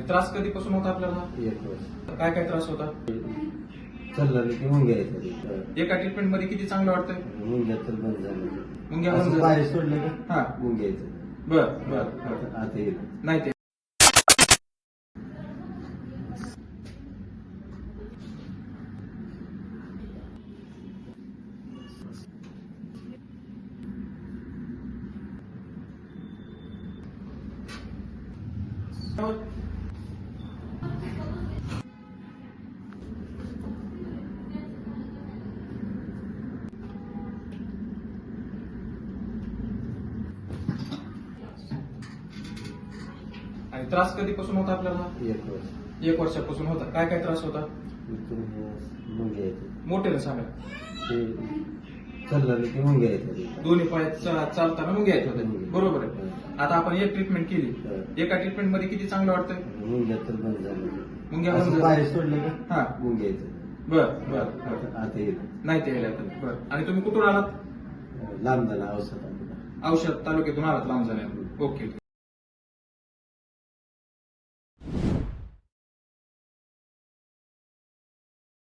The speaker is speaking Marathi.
आणि त्रास कधीपासून होता आपल्याला? एक वर्ष. काय काय त्रास होता? चाललं की मुंग्या येतात एका ट्रीटमेंटमध्ये किती चांगलं वाटतंय? मुंग्या तर बंद झालं मुंग्या बंद असं झाल्या? पाय सोडले का? हा. मुंग्या येतात बर बर बर. आता आता येतात नाही ते. आणि त्रास कधीपासून होता आपल्याला? एक वर्ष. एक वर्षापासून होता. काय काय त्रास होता? इथून मुंग्या येतात मोठे सांगा ते चाललं की मुंग्या येतात दोन्ही पायात चा- चालताना मुंग्या येत होते बरोबर आहे. आता आपण एक ट्रीटमेंट केली. एका ट्रीटमेंटमध्ये किती चांगलं वाटतंय? मुंग्या तर बंद झालं मुंग्या बंद असं झाल्या? पाय सोडले का? हा. मुंग्या येतात बर बर आता नाही ते गेल्या बर. आणि तुम्ही कुठून आलात? लांब झाला औषध आणलं. औषध तालुक्यातून आलात लांब जाण्यात ओके.